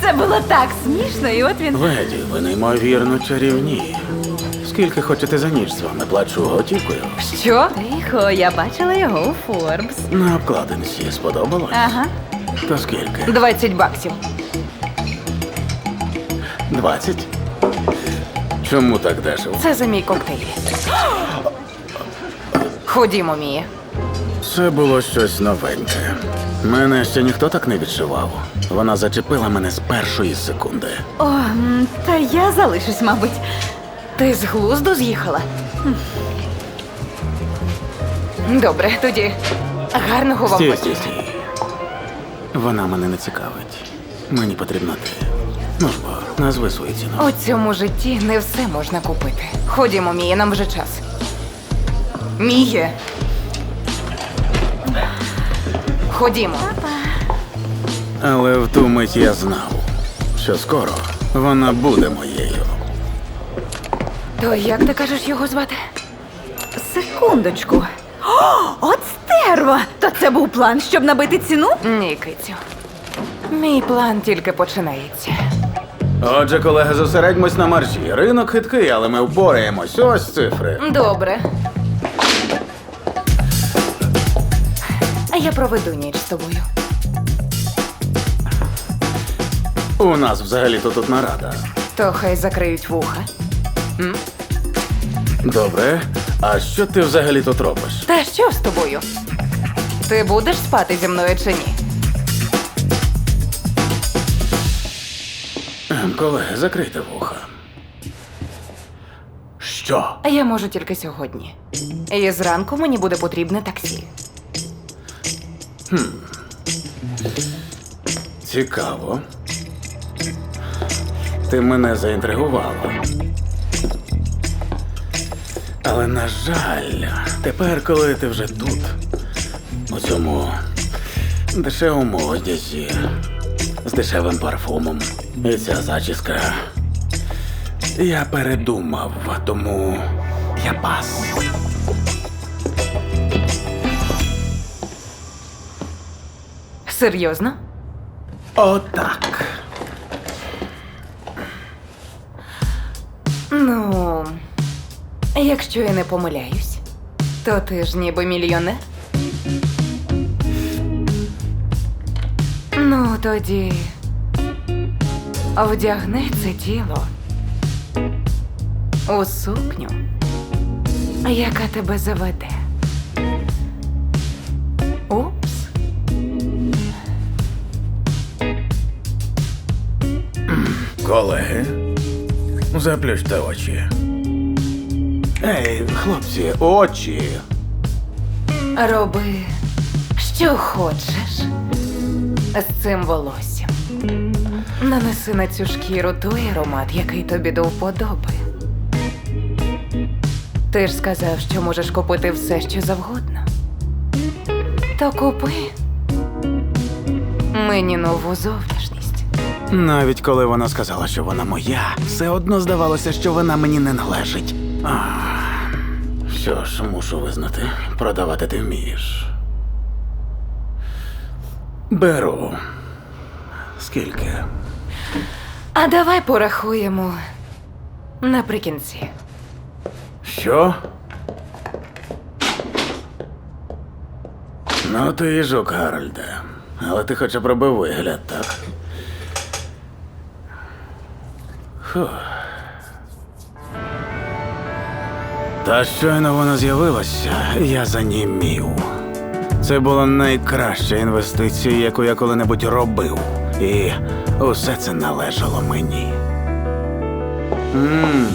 Це було так смішно, і от він. Леді, ви неймовірно чарівні. Скільки хочете за ніч з вами плачу готівкою? Що? Тихо, я бачила його у Форбс. На обкладинці сподобалось? Ага. То скільки? 20 баксів. Двадцять? Чому так дешево? Це за мій коктейль. Ходімо, Мія. Це було щось новеньке. Мене ще ніхто так не відшивав. Вона зачепила мене з першої секунди. О, м, та я залишусь, мабуть. Ти з глузду з'їхала? Добре, тоді гарного вам Стій, стій, стій. Вона мене не цікавить. Мені потрібна ти. Ну ж бо, назви свою ціну. У цьому житті не все можна купити. Ходімо, Мія, нам вже час. Міє. Ходімо. Але в ту мить я знав, що скоро вона буде моєю. То як ти кажеш його звати? Секундочку. О, от стерва! То це був план, щоб набити ціну? Ні, кицю. Мій план тільки починається. Отже, колеги, зосередьмось на маржі. Ринок хиткий, але ми впораємось. Ось цифри. Добре. Я проведу ніч з тобою. У нас взагалі-то тут нарада. То хай закриють вуха. Добре. А що ти взагалі тут робиш? Та що з тобою? Ти будеш спати зі мною чи ні? Ем, Колеги, закрийте вуха. Що? А я можу тільки сьогодні. І зранку мені буде потрібне таксі. Цікаво. Ти мене заінтригувала. Але, на жаль, тепер, коли ти вже тут, у цьому дешевому одязі, з дешевим парфумом, і ця зачіска. Я передумав, тому я пас. Серйозно? Отак. Ну, якщо я не помиляюсь, то ти ж ніби мільйонер. Ну, тоді вдягни це тіло у сукню, яка тебе заведе. Колеги, заплющте очі. Ей, хлопці, очі. Роби, що хочеш з цим волоссям. Нанеси на цю шкіру той аромат, який тобі до вподоби. Ти ж сказав, що можеш купити все, що завгодно. То купи мені нову зовнішність. Навіть коли вона сказала, що вона моя, все одно здавалося, що вона мені не належить. А, що ж, мушу визнати, продавати ти вмієш. Беру. Скільки? А давай порахуємо наприкінці. Що? Ну, ти і жук, Гарольде. Але ти хоча б робив вигляд, так? Та щойно вона з'явилася, я занімів. Це була найкраща інвестиція, яку я коли-небудь робив. І усе це належало мені. Мм.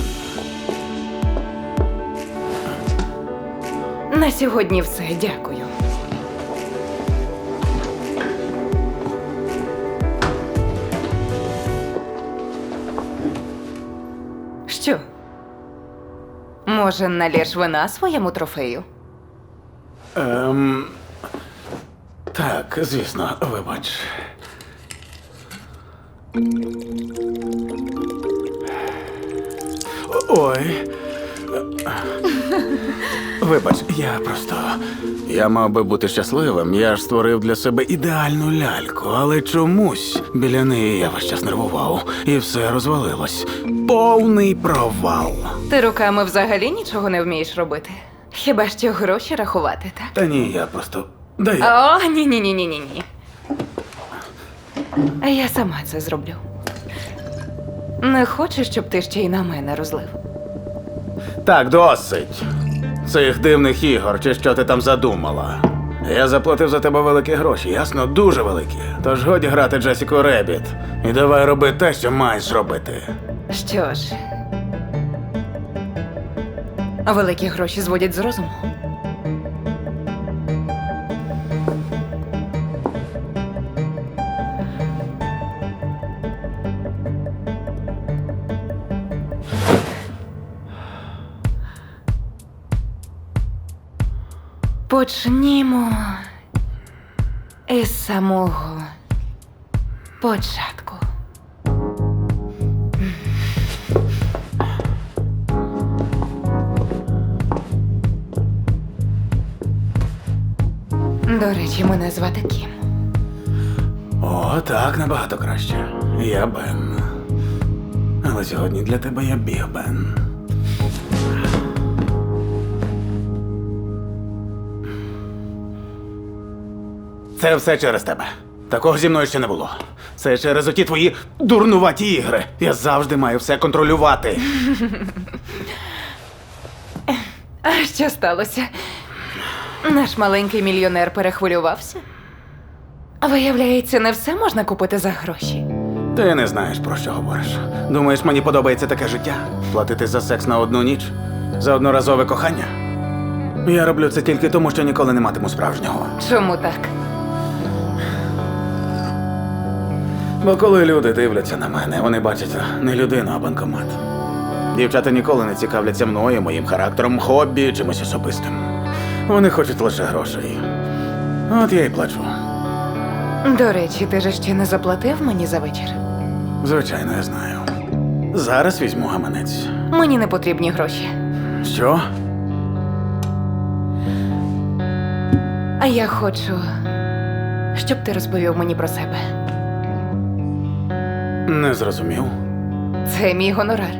На сьогодні все, дякую. Що? Може, налєш вина своєму трофею? Ем... Так, звісно, вибач. Ой, Вибач, я просто. Я мав би бути щасливим. Я ж створив для себе ідеальну ляльку, але чомусь біля неї я весь час нервував, і все розвалилось. Повний провал. Ти руками взагалі нічого не вмієш робити. Хіба що гроші рахувати, так? Та ні, я просто. Да я. О, ні, ні, ні, ні, ні, ні. А я сама це зроблю. Не хочу, щоб ти ще й на мене розлив. Так, досить. Цих дивних ігор, чи що ти там задумала. Я заплатив за тебе великі гроші, ясно, дуже великі. Тож годі грати Джесіку Ребіт. І давай роби те, що маєш зробити. Що ж. Великі гроші зводять з розуму. Почнімо із самого початку. До речі, мене звати Кім. О, так, набагато краще. Я Бен. Але сьогодні для тебе я біг Бен. Це все через тебе. Такого зі мною ще не було. Це через оті твої дурнуваті ігри. Я завжди маю все контролювати. А що сталося? Наш маленький мільйонер перехвилювався. Виявляється, не все можна купити за гроші. Ти не знаєш про що говориш. Думаєш, мені подобається таке життя? Платити за секс на одну ніч? За одноразове кохання? Я роблю це тільки тому, що ніколи не матиму справжнього. Чому так? Бо коли люди дивляться на мене, вони бачать не людину, а банкомат. Дівчата ніколи не цікавляться мною, моїм характером, хобі, чимось особистим. Вони хочуть лише грошей. От я й плачу. До речі, ти же ще не заплатив мені за вечір. Звичайно, я знаю. Зараз візьму гаманець. Мені не потрібні гроші. Що? А я хочу, щоб ти розповів мені про себе. Не зрозумів. Це мій гонорар.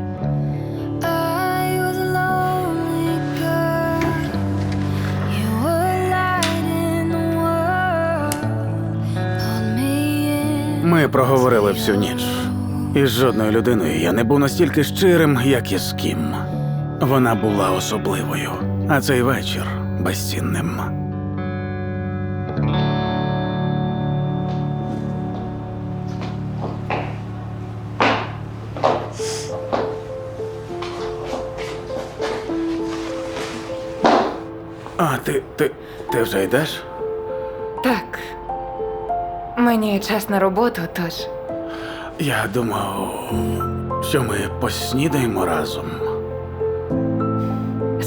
Ми проговорили всю ніч. І з жодною людиною я не був настільки щирим, як і з ким. Вона була особливою, а цей вечір безцінним. Ти, ти, ти вже йдеш? Так. Мені час на роботу, тож. Я думав, що ми поснідаємо разом.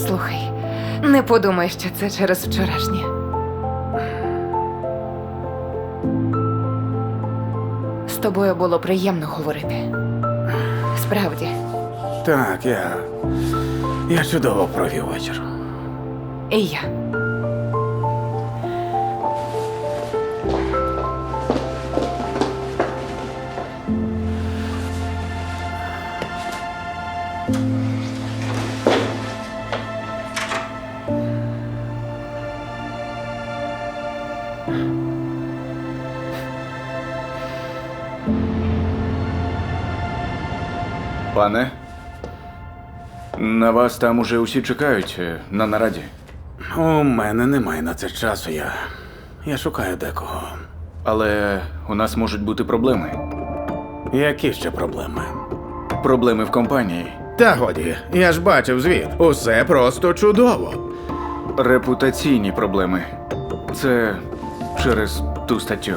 Слухай, не подумай, що це через вчорашнє. З тобою було приємно говорити. Справді, Так, я. Я чудово провів вечір. і я. Пане, на вас там уже усі чекають е, на нараді. У мене немає на це часу. Я. Я шукаю декого. Але у нас можуть бути проблеми. Які ще проблеми? Проблеми в компанії. Та годі, я ж бачив звіт. Усе просто чудово. Репутаційні проблеми. Це через ту статтю.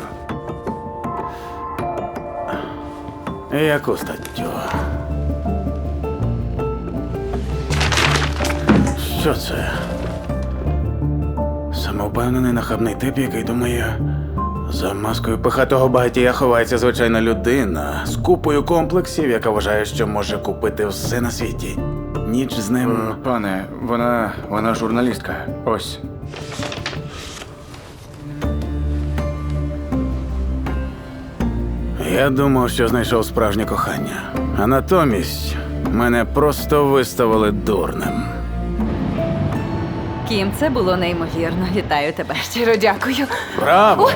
Яку статтю? Що це? Самовпевнений нахабний тип, який думає, за маскою пихатого багатія ховається звичайна людина з купою комплексів, яка вважає, що може купити все на світі. ніч з ним. Пане, вона. вона журналістка. Ось. Я думав, що знайшов справжнє кохання. А натомість мене просто виставили дурним. Кім, це було неймовірно. Вітаю тебе. Щиро дякую. Браво!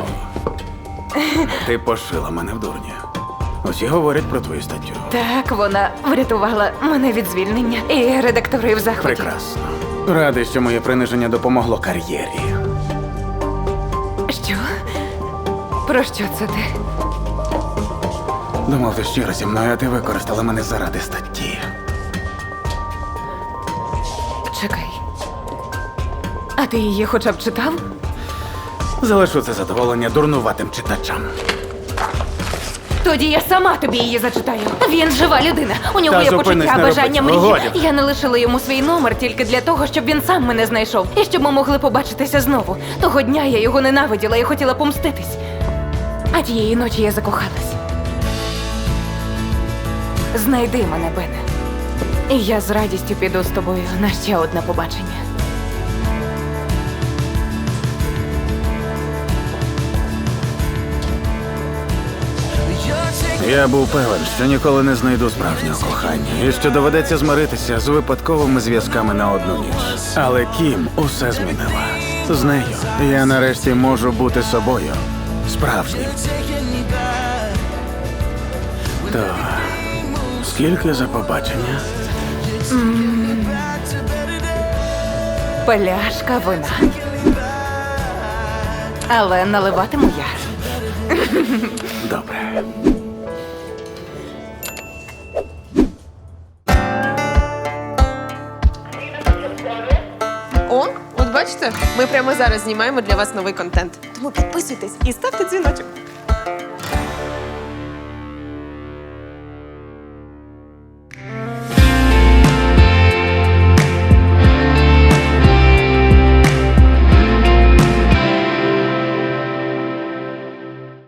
Ти пошила мене в дурні. Усі говорять про твою статтю. Так, вона врятувала мене від звільнення. І редактори в захваті. Прекрасно. Радий, що моє приниження допомогло кар'єрі. Що? Про що це ти? Думав, ти щиро зі мною, а ти використала мене заради статті. А ти її хоча б читав? Залишу це задоволення дурнуватим читачам. Тоді я сама тобі її зачитаю. Він жива людина. У нього Та є зупинись, почуття, не бажання роби мрії. Годі. Я не лишила йому свій номер тільки для того, щоб він сам мене знайшов. І щоб ми могли побачитися знову. Того дня я його ненавиділа і хотіла помститись. А тієї ночі я закохалась. Знайди мене, Бене. І я з радістю піду з тобою на ще одне побачення. Я був певен, що ніколи не знайду справжнього кохання, і що доведеться змиритися з випадковими зв'язками на одну ніч. Але Кім усе змінила. З нею я нарешті можу бути собою. Справжнім. То скільки за побачення? Пляшка вина. Але наливатиму я. Добре. Бачите, ми прямо зараз знімаємо для вас новий контент. Тому підписуйтесь і ставте дзвіночок.